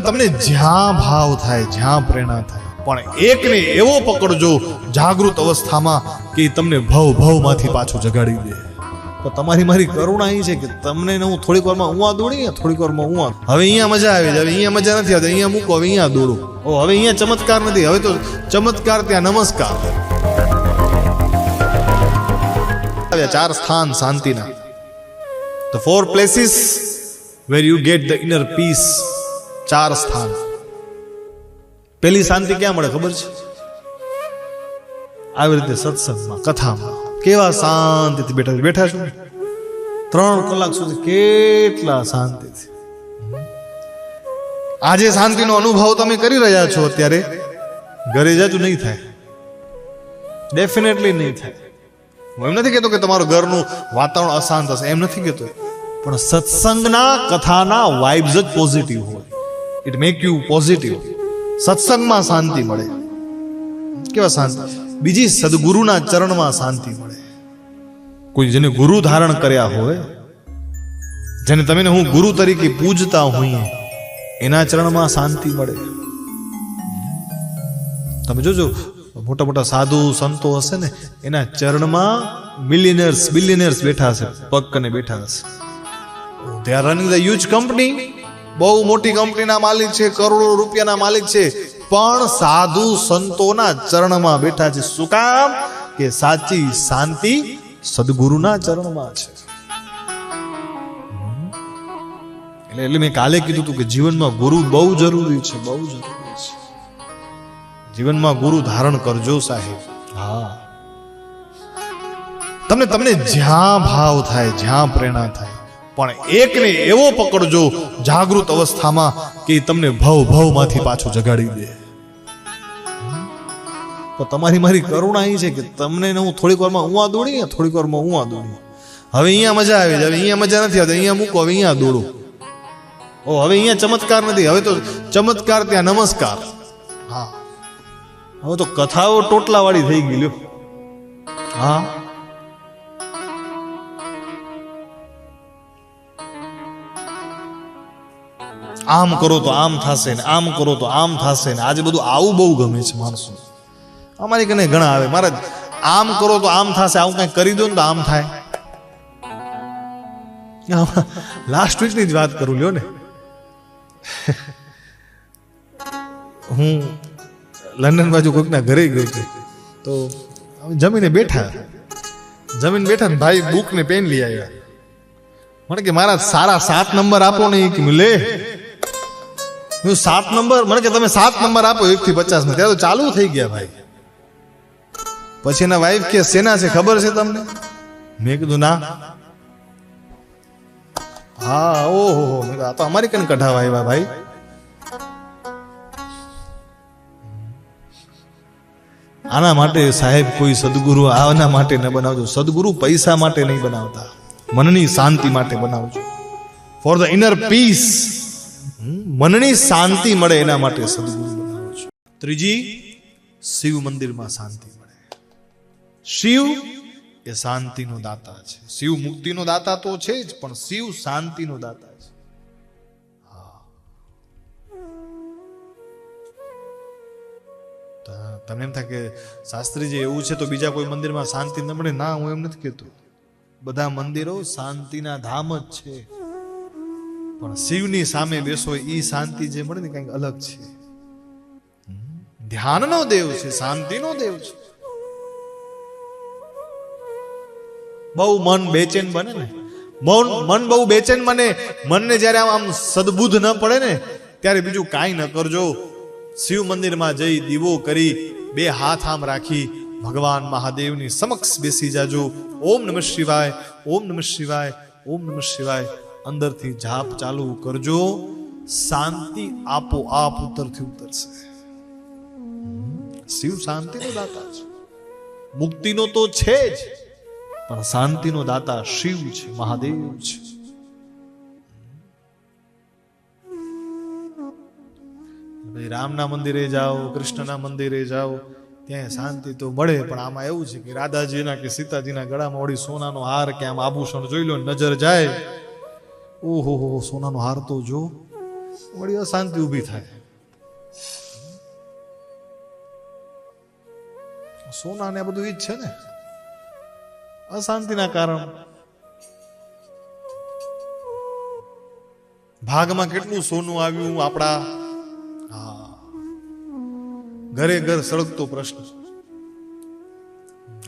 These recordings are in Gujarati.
તમને તમને જ્યાં ભાવ થાય, જ્યાં પ્રેરણા થાય. પણ એકને એવો પકડજો, જાગૃત અવસ્થામાં કે તમને ભવ ભવમાંથી પાછું જગાડી દે. તો તમારી મારી કરુણા એ છે કે તમને હું થોડીક વારમાં ઉવા દોડી થોડીક વારમાં ઉવા હવે અહીંયા મજા આવે જાય અહીંયા મજા નથી આવતી, અહીંયા મૂકો, હવે અહીંયા દોડો. ઓ, હવે અહીંયા ચમત્કાર નથી, હવે તો ચમત્કાર ત્યાં નમસ્કાર. ચાર સ્થાન શાંતિના. The four places where you get the inner peace ચાર સ્થાન. પેલી શાંતિ ક્યાં મળે ખબર છે? આવી રીતે સત્સંગમાં, કથામાં, કેવા શાંતિથી બેઠા બેઠા છું? ત્રણ કલાક સુધી કેટલા શાંતિથી. આજે શાંતિનો અનુભવ તમે કરી રહ્યા છો અત્યારે? ઘરે જતું નહીં થાય. ડેફિનેટલી નહીં થાય. હું એમ નથી કહેતો કે તમારું ઘરનું વાતાવરણ અશાંત હશે, એમ નથી કહેતો. પણ સત્સંગના, કથાના વાઇબ્સ જ પોઝિટિવ હોય. ઇટ મેક યુ પોઝિટિવ સત્સંગમાં શાંતિ મળે. કેવા શાંતિ? બીજી સદગુરુના ચરણમાં શાંતિ મળે. કોઈ જેને ગુરુ ધારણ કર્યા હોય, જેને તમે હું ગુરુ તરીકે પૂજતા હોઈએ, એના ચરણમાં શાંતિ મળે. તમે જોજો, મોટા મોટા સાધુ સંતો હશે ને, એના ચરણમાં મિલિયનર્સ બિલિયનર્સ બેઠા હશે, પગ કને બેઠા હશે. They are running the huge company બહુ મોટી કંપનીના માલિક છે, કરોડો રૂપિયાના માલિક છે. પણ સાધુ સંતોના ચરણમાં બેઠા છે. શું કામ? કે સાચી શાંતિ સદગુરુના ચરણમાં છે. એટલે એટલે મેં કાલે કીધું હતું કે જીવનમાં ગુરુ બહુ જરૂરી છે, બહુ જરૂરી છે. જીવનમાં ગુરુ ધારણ કરજો સાહેબ. હા. તમને તમને જ્યાં ભાવ થાય, જ્યાં પ્રેરણા થાય પણ એકને એવો પકડજો જાગૃત અવસ્થામાં કે તમને ભવ ભવમાંથી પાછું જગાડી દે. તો તમારી મારી કરુણા એ છે કે તમને હું થોડીક વારમાં ઉવા દોડી થોડીક વારમાં ઉવા દોડી હવે અહીંયા મજા આવી જાય હવે અહીંયા મજા નથી આવતી અહીંયા મૂકો હવે અહીંયા દોડું. ઓ હવે અહીંયા ચમત્કાર નથી હવે તો ચમત્કાર ત્યાં નમસ્કાર. હા. હવે તો કથાઓ ટોટલા વાળી થઈ ગઈ લ્યો. હા? આમ કરો તો આમ થશે ને, આમ કરો તો આમ થશે ને. આજે બધું આવું બહુ ગમે છે માણસો અમારી કને ઘણા આવે. મારે આમ કરો તો આમ થશે, આવું કઈ કરી દો ને તો આમ થાય. લાસ્ટ વીકની જ વાત કરું લ્યો ને. હું લંડન બાજુ કોઈકના ઘરે ગયો હતો. તો જમીને બેઠા. જમીન બેઠા ને ભાઈ બુક ને પેન લઈ આવ્યા. મને કે, મારા સારા સાત નંબર આપો ને. કે લે. સાત નંબર, મને કે તમે સાત નંબર આપો એક થી પચાસમાં ત્યાં તો ચાલુ થઈ ગયા ભાઈ. પછી એના વાઈફ કે સેના છે, ખબર છે તમને? મેં કીધું, ના. હા, ઓહો આ તો અમારી કન કઢાવા આવ્યા ભાઈ. આના માટે સાહેબ કોઈ સદગુરુ આના માટે ન બનાવજો. સદગુરુ પૈસા માટે નહીં બનાવતા. મનની શાંતિ માટે બનાવજો. ફોર ધ ઇનર પીસ મનની શાંતિ મળે એના માટે સદગુરુ બનાવજો ત્રીજી, શિવ મંદિરમાં શાંતિ મળે. શિવ એ શાંતિનો દાતા છે. શિવ મુક્તિનો દાતા તો છે જ, પણ શિવ શાંતિનો દાતા છે. તમને એમ થાય કે શાસ્ત્રીજી એવું છે તો બીજા કોઈ મંદિરમાં શાંતિ ન મળે? ના, હું એમ નથી કહેતો. બધા મંદિરો શાંતિના ધામ જ છે. પણ શિવની સામે બેસો, એ શાંતિ જે મળે ને કંઈક અલગ છે. ધ્યાનનો દેવ છે, શાંતિનો દેવ છે. બહુ મન બેચેન બને ને. મન મન બહુ બેચેન બને. મનને જ્યારે આમ સદબુદ્ધ ન પડે ને, ત્યારે બીજું કાંઈ ન કરજો. શિવ મંદિરમાં જઈ દીવો કરી, બે હાથ આમ રાખી, ભગવાન મહાદેવની સમક્ષ બેસી જાજો. ઓમ નમઃ શિવાય, ઓમ નમઃ શિવાય, ઓમ નમઃ શિવાય. અંદરથી જાપ ચાલુ કરજો. શાંતિ આપો આપ ઉતરથી ઉતરશે. શિવ શાંતિનો દાતા છે. મુક્તિનો તો છે જ, પણ શાંતિનો દાતા શિવ છે, મહાદેવ છે. ભાઈ રામના મંદિરે જાઓ, કૃષ્ણના મંદિરે જાઓ, ત્યાં શાંતિ તો મળે, પણ આમાં એવું છે કે રાધાજીના કે સીતાજીના ગળામાં ઓળી સોનાનો હાર કે આમ આભૂષણ જોઈ લો નજર જાય ઓહો, હો સોનાનો હાર તો જો. વળી અશાંતિ ઊભી થાય. સોના ને બધું એ જ છે ને? અશાંતિના કારણ. ભાગમાં કેટલું સોનું આવ્યું આપણા? હા. ઘરે ઘર સળગતો પ્રશ્ન.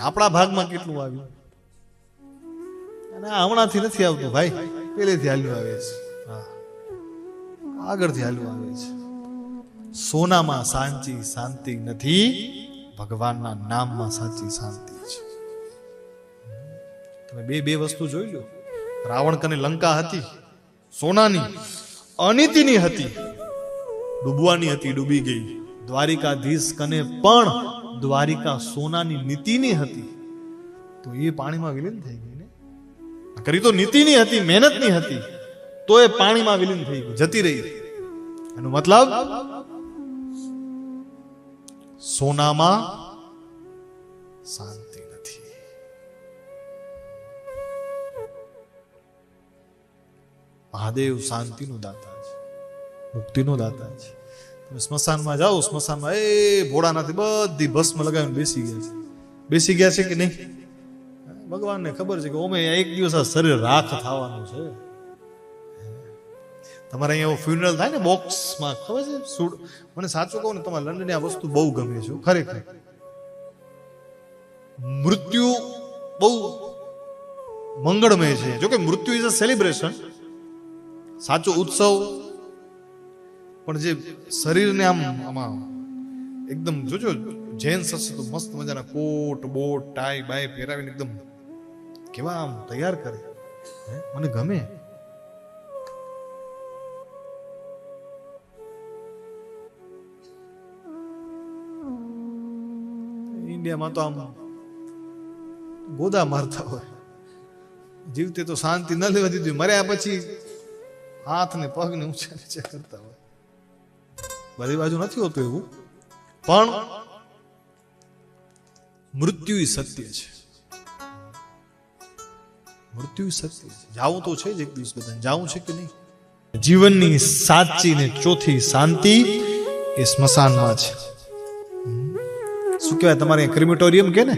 આપણા ભાગમાં કેટલું આવ્યું? અને હમણાંથી નથી આવતું, ભાઈ. પહેલેથી હાલ્યું આવે છે. હા. આગળથી આવે છે. સોનામાં સાંચી શાંતિ નથી, ભગવાનના નામમાં સાચી શાંતિ છે. તમે બે બે વસ્તુ જોઈ લો. રાવણ કને લંકા હતી, સોનાની અનિતિની હતી, ડૂબવાની હતી, ડૂબી ગઈ. દ્વારિકાધીશ કને પણ દ્વારિકા સોનાની નીતિની હતી. તો એ પાણીમાં વિલીન થઈ ગઈ. કરી તો નીતિની હતી, મહેનતની હતી, તો એ પાણીમાં વિલીન થઈ જતી રહી. એનો મતલબ, સોનામાં શાંતિ નથી. મહાદેવ શાંતિનો દાતા છે, મુક્તિનો દાતા છે. તમે સ્મશાનમાં જાઓ, સ્મશાનમાં એ ભોળાનાથી બધી ભસ્મ લગાવીને બેસી ગયા છે. બેસી ગયા છે કે નહીં? ભગવાનને ખબર છે કે ઓમે એક દિવસ આ શરીર રાખ થવાનું છે. તમારે અહીંયા ફ્યુનરલ થાય ને બોક્સમાં ખબર છે? સુડ મને સાચું કહું ને, તમારે લંડનની આ વસ્તુ બહુ ગમે છે ખરેખર. મૃત્યુ બહુ મંગળમય છે. જોકે મૃત્યુ ઇઝ અ સેલિબ્રેશન સાચો ઉત્સવ. પણ જે શરીરને આમ આમાં એકદમ જોજો જેન્ટ્સ હશે તો મસ્ત મજાના કોટ, બોટ ટાઈ બાય પહેરાવીને એકદમ કેવા આમ તૈયાર કરે? મને ગમે. ઇન્ડિયામાં તો આમ ગોદા મારતા હોય. જીવતે તો શાંતિ ન લેવા દીધી. મર્યા પછી હાથ ને પગ ને ઊંચા નીચે કરતા હોય. બધી બાજુ નથી હોતું એવું. પણ મૃત્યુ સત્ય છે. મૃત્યુ સત્ય. જાવું તો છે જ એક દિવસ બધા જાવું છે કે નહીં? જીવનની સાચી ને ચોથી શાંતિ એ સ્મશાનમાં છે. શું કહેવાય? તમારે ક્રિમેટોરિયમ કે ને?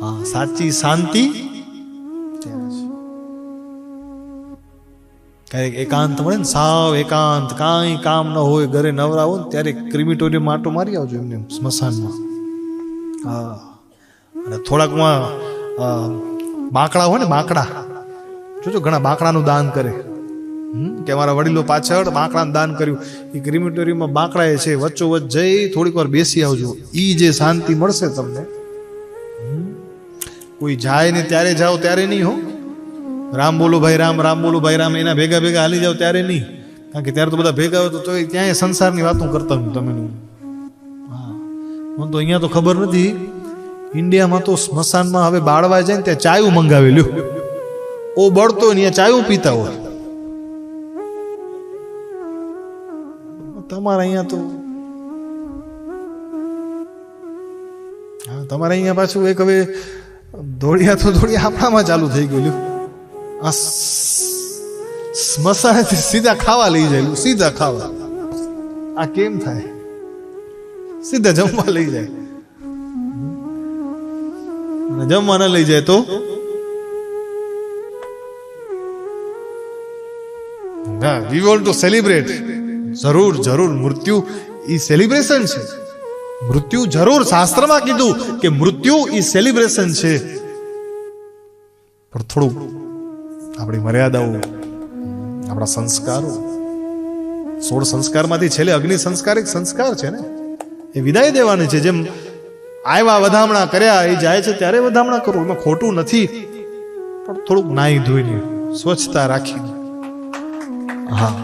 હા સાચી શાંતિ. ક્યારેક એકાંત મળે ને સાવ એકાંત કાંઈ કામ ન હોય ઘરે નવરા હોય ત્યારે ક્રિમિટોરિયમ આટો મારી આવજો એમને સ્મશાનમાં. હા. અને થોડાકમાં બાંકડા હોય ને બાંકડા. જોજો, ઘણા બાંકડાનું દાન કરે. કે અમારા વડીલો પાછળ બાંકડાનું દાન કર્યું. એ ક્રિમિટોરિયમમાં બાંકડા એ છે વચ્ચોવચ્ચ જઈ થોડીક વાર બેસી આવજો. ઈ જે શાંતિ મળશે તમને. કોઈ જાય ને ત્યારે જાઓ, ત્યારે નહીં હો. રામ બોલો ભાઈ, રામ રામ બોલો ભાઈ, રામ, એના ભેગા ભેગા હાલી જાઓ ત્યારે નહીં. કારણ કે ત્યારે તો બધા ભેગા હોય તો ત્યાં સંસારની વાતો કરતા હું તમે હા, મને તો અહીંયા તો ખબર નથી. ઇન્ડિયામાં તો સ્મશાનમાં હવે બાળવા જાય ને ત્યાં ચાયું મંગાવી લ્યો. ઓ બળતો ને ચાયું પીતા હોય. તમારે અહીંયા તો હા, તમારે અહીંયા પાછું એક હવે દોડિયા તો દોડિયા આપણામાં ચાલુ થઈ ગયું આ સ્મશાનેથી સીધા ખાવા લઈ જાય સીધા ખાવા. આ કેમ થાય? સીધા જમવા લઈ જાય. અને જમવા ન લઈ જાય તો? ના વી વોન્ટ ટુ સેલિબ્રેટ જરૂર જરૂર, મૃત્યુ ઈ સેલિબ્રેશન છે. મૃત્યુ જરૂર, શાસ્ત્રમાં કીધું કે મૃત્યુ ઈ સેલિબ્રેશન છે. પણ થોડું આપણી મર્યાદાઓ, આપણા સંસ્કારો, સોળ સંસ્કારમાંથી છેલ્લે અગ્નિ સંસ્કાર એક સંસ્કાર છે ને? એ વિદાય દેવાની છે. જેમ આવ્યા વધામણા કર્યા, એ જાય છે ત્યારે વધામણા કરો. એમાં ખોટું નથી. પણ થોડુંક નાહી ધોઈને સ્વચ્છતા રાખીને. હા.